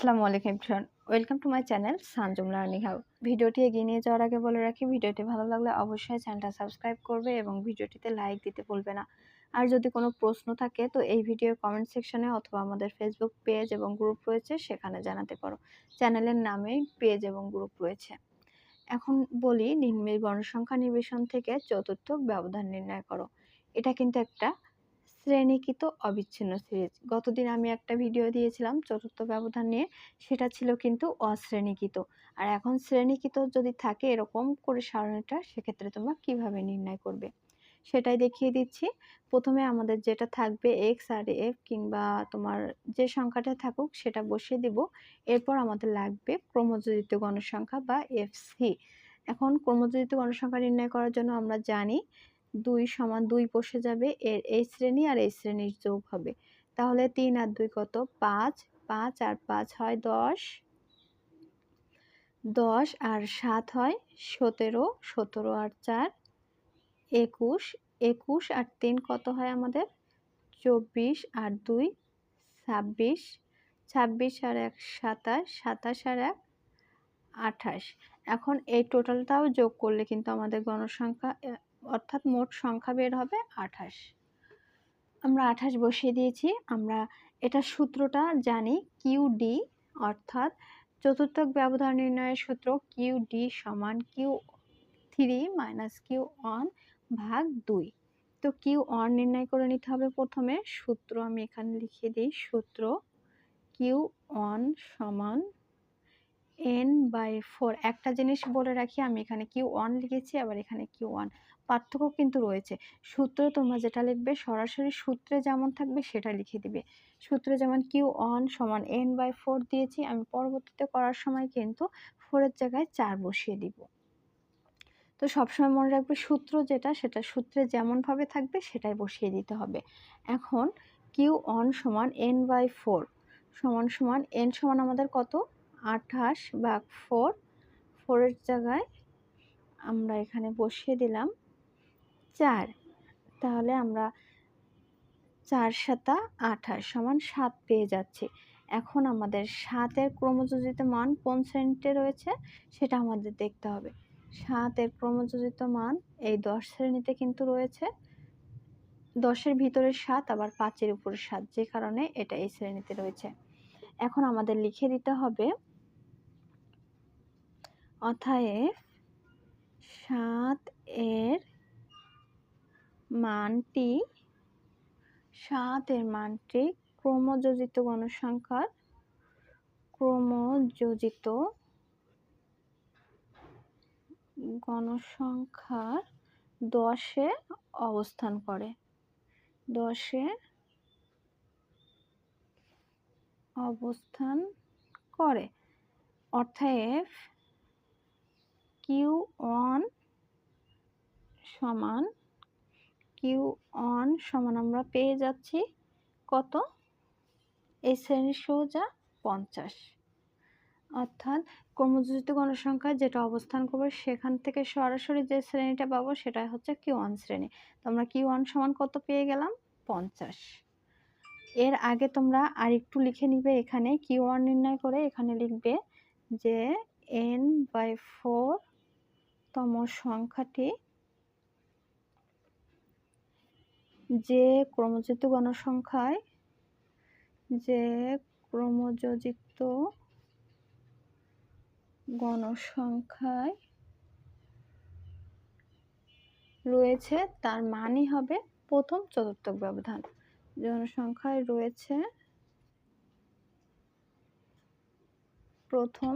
আসসালামু আলাইকুম friend welcome to my channel Sanjum learning how. ভিডিওটি এগিয়ে নিয়ে যাওয়ার আগে বলে রাখি, ভিডিওটি ভালো লাগলে অবশ্যই চ্যানেলটা সাবস্ক্রাইব করবে এবং ভিডিওটিতে লাইক দিতে ভুলবে না। আর যদি কোনো প্রশ্ন থাকে, তো এই ভিডিওর কমেন্ট সেকশনে অথবা আমাদের ফেসবুক পেজ এবং গ্রুপ রয়েছে, সেখানে জানাতে পারো। চ্যানেলের নামে পেজ এবং গ্রুপ রয়েছে। এখন বলি, নিম্নের গণসংখ্যা নিবেশন থেকে চতুর্থ ব্যবধান নির্ণয় করো। এটা কিন্তু একটা শ্রেণীকৃত অবিচ্ছিন্ন সিরিজ গতদিন আমি একটা ভিডিও দিয়েছিলাম চতুর্থ ব্যবধান নিয়ে, সেটা ছিল কিন্তু অশ্রেণীকৃত। আর এখন শ্রেণীকৃত যদি থাকে এরকম করে সারণীটা, সেক্ষেত্রে তোমরা কীভাবে নির্ণয় করবে? সেটাই দেখিয়ে দিচ্ছি। প্রথমে আমাদের যেটা থাকবে এক্স আর এফ কিংবা তোমার যে সংখ্যাটা থাকুক সেটা বসিয়ে দিব। এরপর আমাদের লাগবে ক্রমযোজিত গণসংখ্যা বা এফ সি এখন ক্রমযোজিত গণসংখ্যা নির্ণয় করার জন্য আমরা জানি দুই সমান দুই বসে যাবে, এর এই শ্রেণি আর এই শ্রেণির যোগ হবে। তাহলে তিন আর দুই কত? পাঁচ। পাঁচ আর পাঁচ হয় দশ। দশ আর সাত হয় সতেরো। সতেরো আর চার, একুশ। একুশ আর তিন কত হয় আমাদের? চব্বিশ আর দুই, ছাব্বিশ। ছাব্বিশ আর এক সাতাশ সাতাশ আর এক, আঠাশ। এখন এই টোটালটাও যোগ করলে কিন্তু আমাদের গণসংখ্যা অর্থাৎ মোট সংখ্যা বের হবে আঠাশ। আমরা আঠাশ বসিয়ে দিয়েছি। আমরা এটা সূত্রটা জানি, কিউ ডি, অর্থাৎ চতুর্থক ব্যবধান নির্ণয়ের সূত্র কিউ ডি সমান Q three minus Q one ভাগ দুই। তো কিউ ওয়ান নির্ণয় করে নিতে হবে প্রথমে। সূত্র আমি এখানে লিখিয়ে দিই। সূত্র কিউ ওয়ান সমান এন বাই ফোর। একটা জিনিস বলে রাখি, আমি এখানে কিউ ওয়ান লিখেছি, আবার এখানে কিউ ওয়ান পার্থক্য কিন্তু রয়েছে। সূত্র তোমরা যেটা লিখবে, সরাসরি সূত্রে যেমন থাকবে সেটা লিখে দিবে। সূত্রে যেমন কিউ ওয়ান সমান এন বাই ফোর দিয়েছি, আমি পরবর্তীতে করার সময় কিন্তু ফোরের জায়গায় চার বসিয়ে দিব। তো সবসময় মনে রাখবে সূত্র যেটা, সেটা সূত্রে যেমনভাবে থাকবে সেটাই বসিয়ে দিতে হবে। এখন কিউ ওয়ান সমান এন বাই ফোর সমান সমান এন সমান আমাদের কত? আঠাশ বা ফোর। ফোরের জায়গায় আমরা এখানে বসিয়ে দিলাম। চার। তাহলে আমরা চার সাতা আঠাশ সমান সাত পেয়ে যাচ্ছি। এখন আমাদের সাতের ক্রমযোজিত মান কোন শ্রেণীতে রয়েছে সেটা আমাদের দেখতে হবে। সাতের ক্রমযোজিত মান এই দশ শ্রেণীতে কিন্তু রয়েছে। দশের ভিতরে সাত, আবার পাঁচের উপরে সাত, যে কারণে এটা এই শ্রেণীতে রয়েছে। এখন আমাদের লিখে দিতে হবে অথায় সাত এর মানটি সাত এর মানটি ক্রমযোজিত গণসংখ্যার ক্রমযোজিত গণসংখ্যার দশে অবস্থান করে। দশে অবস্থান করে। অর্থাৎ কিউ ওয়ান সমান কিউ অন সমান আমরা পেয়ে যাচ্ছি কত? এই শ্রেণির সোজা পঞ্চাশ। অর্থাৎ কর্মযোজিত গণসংখ্যা যেটা অবস্থান করবে সেখান থেকে সরাসরি যে শ্রেণীটা পাবো সেটাই হচ্ছে কিউ ওয়ান শ্রেণি। তো আমরা কিউ ওয়ান সমান কত পেয়ে গেলাম? পঞ্চাশ। এর আগে তোমরা আর একটু লিখে নিবে এখানে, কিউ ওয়ান নির্ণয় করে এখানে লিখবে যে এন বাই ফোর তম সংখ্যাটি যে ক্রমযোজিত গণসংখ্যায়, যে ক্রমযোজিত গণসংখ্যায় রয়েছে, তার মানই হবে প্রথম চতুর্থক ব্যবধান। জনসংখ্যায় রয়েছে প্রথম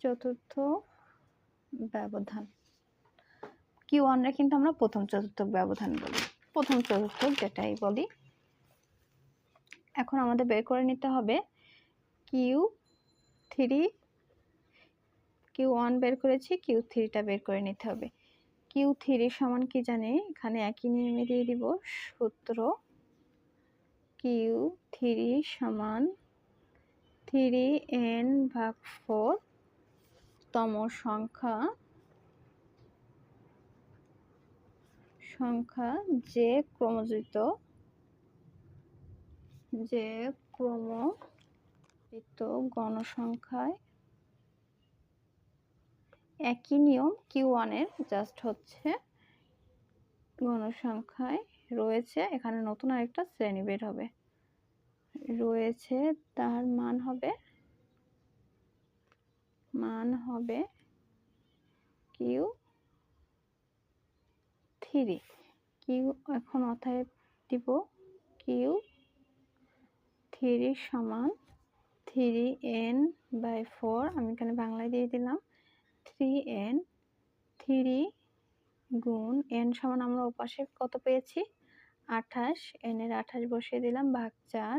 চতুর্থ ব্যবধান। কিউ ওয়ানরা কিন্তু আমরা প্রথম চতুর্থক ব্যবধান বলি। প্রথম চতুর্থক যেটাই বলি। এখন আমাদের বের করে নিতে হবে। কিউ থ্রি কিউ ওয়ান বের করেছি কিউ থ্রিটা বের করে নিতে হবে। কিউ থ্রি সমান কি জানে? এখানে একই নিয়মে দিয়ে দিব, সূত্র কিউ থ্রি সমান থ্রি এন ভাগ ফোর তম সংখ্যা সংখ্যা যে ক্রমযুক্ত যে ক্রম তো গণসংখ্যায় একই নিয়ম কিউ ওয়ানের জাস্ট হচ্ছে গণসংখ্যায় রয়েছে। এখানে নতুন আরেকটা শ্রেণি বের হবে। রয়েছে, তার মান হবে মান হবে কিউ থ্রি কিউ এখন অথায় দিব। কিউ থ্রি সমান থ্রি এন বাই ফোর। আমি এখানে বাংলায় দিয়ে দিলাম। থ্রি এন থ্রি গুণ এন সমান আমরা ওপাশে কত পেয়েছি? আঠাশ। এনের আঠাশ বসিয়ে দিলাম। ভাগ চার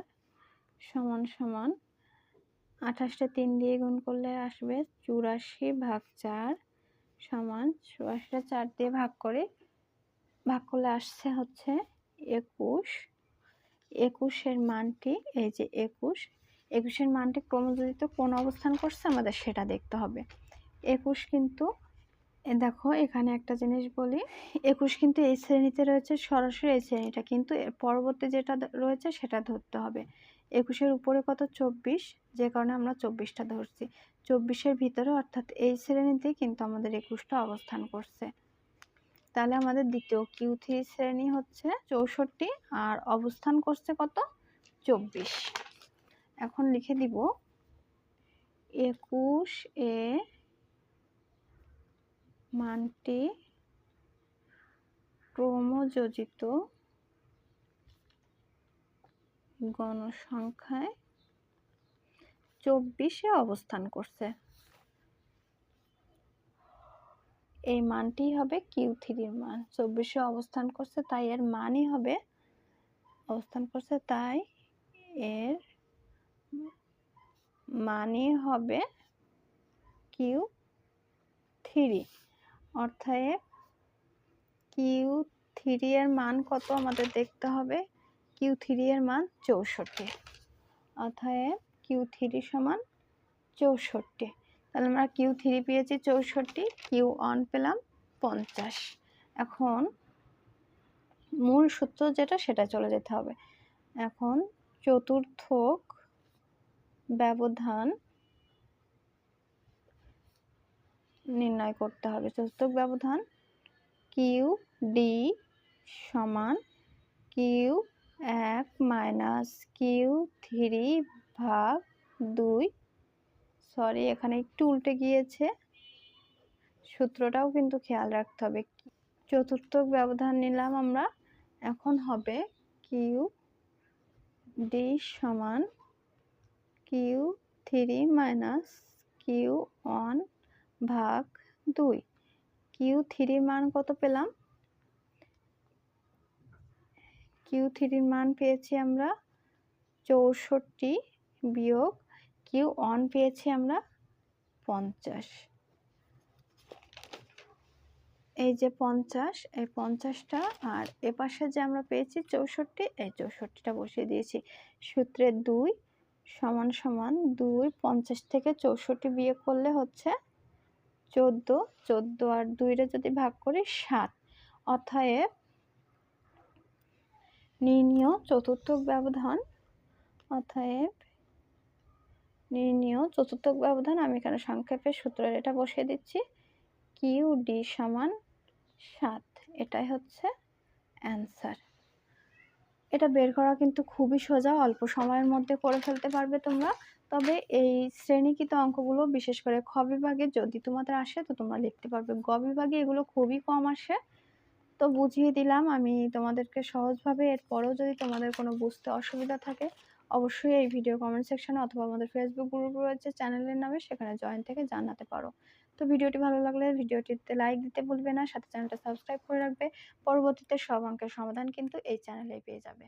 সমান সমান আঠাশটা তিন দিয়ে গুণ করলে আসবে চুরাশি ভাগ চার সমান চুরাশিটা চার দিয়ে ভাগ করে ভাগ করলে আসছে হচ্ছে একুশ। একুশের মানটি, এই যে একুশ, একুশের মানটি ক্রমযোজিত কোন অবস্থান করছে আমাদের সেটা দেখতে হবে। একুশ কিন্তু দেখো এখানে একটা জিনিস বলি, একুশ কিন্তু এই শ্রেণীতে রয়েছে, সরাসরি এই শ্রেণীটা কিন্তু পরবর্তী যেটা রয়েছে সেটা ধরতে হবে। একুশের উপরে কত? চব্বিশ, যে কারণে আমরা চব্বিশটা ধরছি। চব্বিশের ভিতরে অর্থাৎ এই শ্রেণীতে কিন্তু আমাদের একুশটা অবস্থান করছে। তাহলে আমাদের দ্বিতীয় কিউ থ্রি শ্রেণি হচ্ছে চৌষট্টি, আর অবস্থান করছে কত? চব্বিশ। এখন লিখে দিব, একুশ এ মানটি ক্রমযোজিত গণসংখ্যায় চব্বিশে অবস্থান করছে। এই মানটি হবে কিউ থ্রির মান। চব্বিশে অবস্থান করছে তাই এর মানই হবে, অবস্থান করছে তাই এর মানই হবে কিউ থ্রি। অর্থাৎ কিউ থ্রি এর মান কত আমাদের দেখতে হবে? কিউ থ্রি এর মান চৌষট্টি। অর্থাৎ কিউ থ্রি সমান চৌষট্টি। তাহলে আমরা কিউ থ্রি পেয়েছি চৌষট্টি কিউ ওয়ান পেলাম পঞ্চাশ। এখন মূল সূত্র যেটা, সেটা চলে যেতে হবে। এখন চতুর্থক ব্যবধান নির্ণয় করতে হবে। চতুর্থক ব্যবধান কিউ ডি সমান কিউ এক মাইনাস কিউ থ্রি ভাগ দুই সরি এখানে একটু উল্টে গিয়েছে। সূত্রটাও কিন্তু খেয়াল রাখতে হবে। চতুর্থ ব্যবধান নিলাম আমরা। এখন হবে কিউ ডি সমান Q three minus Q one ভাগ দুই। কিউ থ্রির মান কত পেলাম? কিউ থ্রির মান পেয়েছি আমরা চৌষট্টি বিয়োগ কিউ ওয়ান পেয়েছি আমরা পঞ্চাশ। এই যে পঞ্চাশ, এই পঞ্চাশটা আর এপাশে যে আমরা পেয়েছি চৌষট্টি, এই চৌষট্টিটা বসিয়ে দিয়েছি। সূত্রের দুই সমান সমান দুই, পঞ্চাশ থেকে চৌষট্টি বিয়ে করলে হচ্ছে চোদ্দ চোদ্দ আর দুইটা যদি ভাগ করি সাত। অথায় নির্ণীয় চতুর্থ ব্যবধান অথায় নির্ণীয় চতুর্থ ব্যবধান আমি এখানে সংক্ষেপে সূত্রের এটা বসিয়ে দিচ্ছি। কিউ ডি সমান সাত, এটাই হচ্ছে অ্যান্সার এটা বের করা কিন্তু খুবই সোজা, অল্প সময়ের মধ্যে করে ফেলতে পারবে তোমরা। তবে এই শ্রেণীকৃত অঙ্কগুলো, বিশেষ করে খ বিভাগে যদি তোমাদের আসে, তো তোমরা লিখতে পারবে। গ বিভাগে এগুলো খুবই কম আসে। তো বুঝিয়ে দিলাম আমি তোমাদেরকে সহজভাবে। এরপরেও যদি তোমাদের কোনো বুঝতে অসুবিধা থাকে অবশ্যই এই ভিডিও কমেন্ট সেকশনে অথবা আমাদের ফেসবুক গ্রুপ রয়েছে চ্যানেলের নামে সেখানে জয়েন থেকে জানাতে পারো। তো ভিডিওটি ভালো লাগলে ভিডিওটিতে লাইক দিতে ভুলবে না, সাথে চ্যানেলটা সাবস্ক্রাইব করে রাখবে। পরবর্তীতে সব অঙ্কের সমাধান কিন্তু এই চ্যানেলেই পেয়ে যাবে।